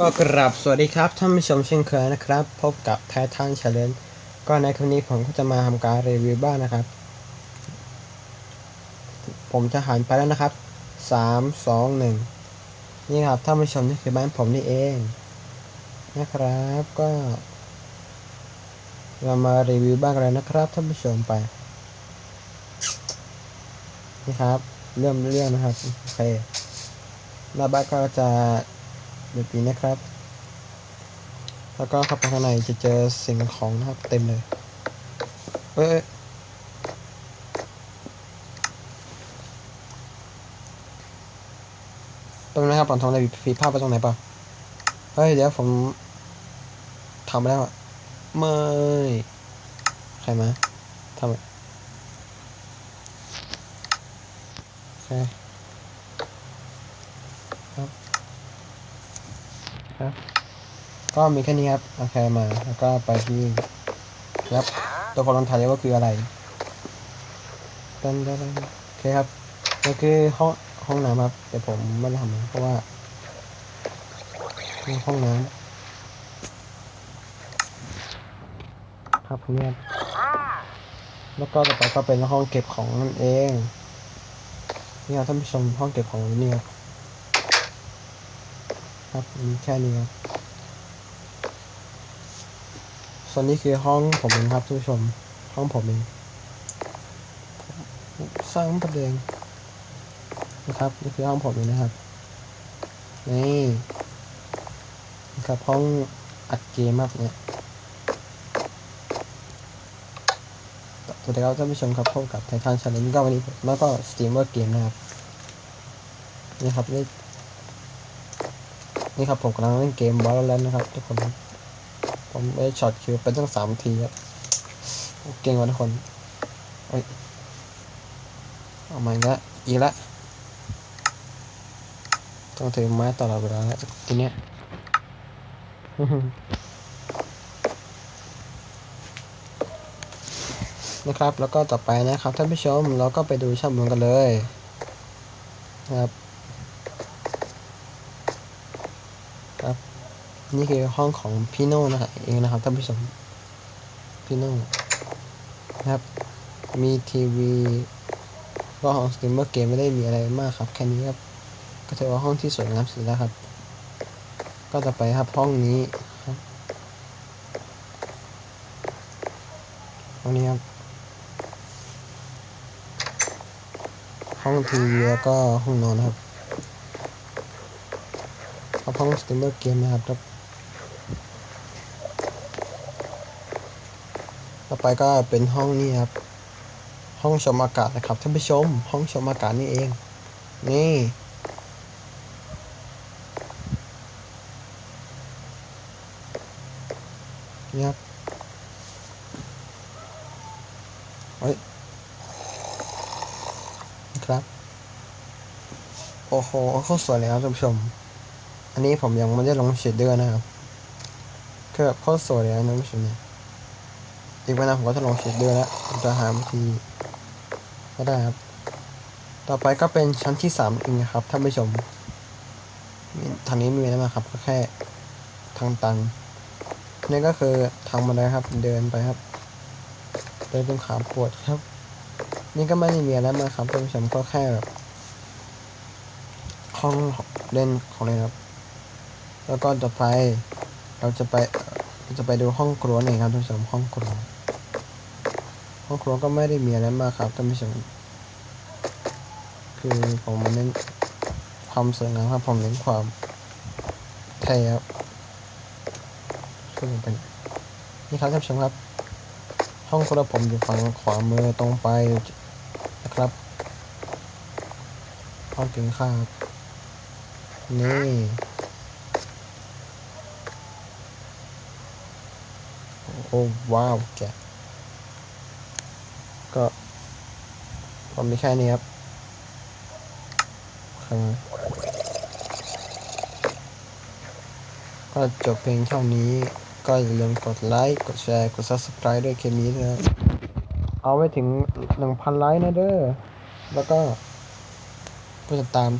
ก็กราบสวัสดีครับท่านผู้ชมเช่นเคยนะครับ พบกับไททันเชลเลนก็ในคลิปนี้ผมก็จะมาทำการรีวิวบ้านนะครับ ผมจะหันไปแล้วนะครับสามสองหนึ่งนี่ครับท่านผู้ชมนี่คือบ้านผมนี่เองนะครับก็ เรามารีวิวบ้านกันเลยนะครับท่านผู้ชมไปนี่ครับ เริ่มเรื่องนะครับโอเคหน้าบ้านก็จะ แบบนี้นะครับ แล้วก็เข้าไปข้างในจะเจอสิ่งของนะครับเต็มเลย เอ้ยเอ้ยตรงนะครับผมทำอะไรผิดพลาดไปตรงไหนปล่าเฮ้ย เดี๋ยวผมทำไปแล้วอะไม่ ใครมาทำไมโอเคครับ ครับ ก็มีแค่นี้ครับโอเคมา แล้วก็ไปที่ครับตัวคนลงถ่ายก็คืออะไรดันดันโอเคครับนี่คือห้องห้องน้ำครับแต่ผมไม่ได้ทำเพราะว่าห้องน้ำครับเนี่ยครับแล้วก็ต่อไปก็เป็นห้องเก็บของนั่นเองนี่ครับท่านผู้ชมห้องเก็บของนี่ครับ ครับมีแค่นี้ครับส่วนนี้คือห้องผมเองครับท่านผู้ชม ห้องผมเอง สร้างประเด็นนะครับนี่คือห้องผมเองนะครับนี่นะครับห้องอัดเกมครับเนี่ยสวัสดีครับท่านผู้ชมครับพบกับไททันชาเลนจ์ก็วันนี้แล้วก็สตรีมเมอร์เกมนะครับนี่ครับนี่ นี่ครับผมกำลังเล่นเกมบอลแล้วนะครับทุกคนผมได้ช็อตคิวไปตั้งสามทีครับเก่งกว่าทุกคนเอ้ยเอามาอีกล้วอีกล้วต้องถือไม้ตลอดเวลาแล้วทีเนี้ยนะครับแล้วก็ต่อไปนะครับท่านผู้ชมเราก็ไปดูช่างบนกันเลยนะครับ ครับ นี่คือห้องของพี่โน่นะครับเองนะครับท่านผู้ชมพี่โน่นะครับ มีทีวีก็ห้องสตรีมเมอร์เกมไม่ได้มีอะไรมากครับแค่นี้ครับก็ถือว่าห้องที่สวยงามสุดแล้วครับ ก็ต่อไปครับห้องนี้ครับห้องนี้ครับห้องทีวีแล้วก็ห้องนอนครับ ครับห้องสตรีมเมอร์เกมนะครับครับต่อไปก็เป็นห้องนี้ครับ ห้องชมอากาศนะครับท่านผู้ชม ห้องชมอากาศนี่เอง นี่นี่ครับเฮ้ยครับ โอ้โหโคตรสวยเลยครับท่านผู้ชม อันนี้ผมยังไม่ได้ลงเชดเดอร์นะครับคือแบบโคตรสวยเลยนะท่านผู้ชมเนี่ยอีกวันนะผมก็จะลงเชดเดอร์แล้วผมจะหาวิธีก็ได้ครับ ต่อไปก็เป็นชั้นที่สามเองนะครับท่านผู้ชมทางนี้มีอะไรมาครับก็แค่ทางตันนี่ก็คือทางบันไดครับ เดินไปครับ เดินจนขาปวดครับ นี่ก็ไม่ได้มีอะไรมากครับท่านผู้ชมก็แค่แบบห้องเล่นของเล่นครับ แล้วก็ต่อไปเราจะไปเราจะไปดูห้องครัวเองครับท่านผู้ชมห้องครัว ห้องครัวก็ไม่ได้มีอะไรมากครับท่านผู้ชมคือผมมาเน้นความสวยงามครับผมเน้นความเท่ครับคือเป็นนี่ครับท่านผู้ชมครับ ห้องครัวผมอยู่ฝั่งขวามือตรงไปนะครับห้องกินข้าวครับนี่ อ้ว้าวแกก็ผมมีแค่นี้ครับครับก็จบเพลงเท่านี้ ก็อย่าลืมกดไลค์ กดแชร์ กด subscribe ด้วยเคมีนะเอาไว้ถึง 1,000 ไลค์นะเด้อ แล้วก็ผู้ติดตาม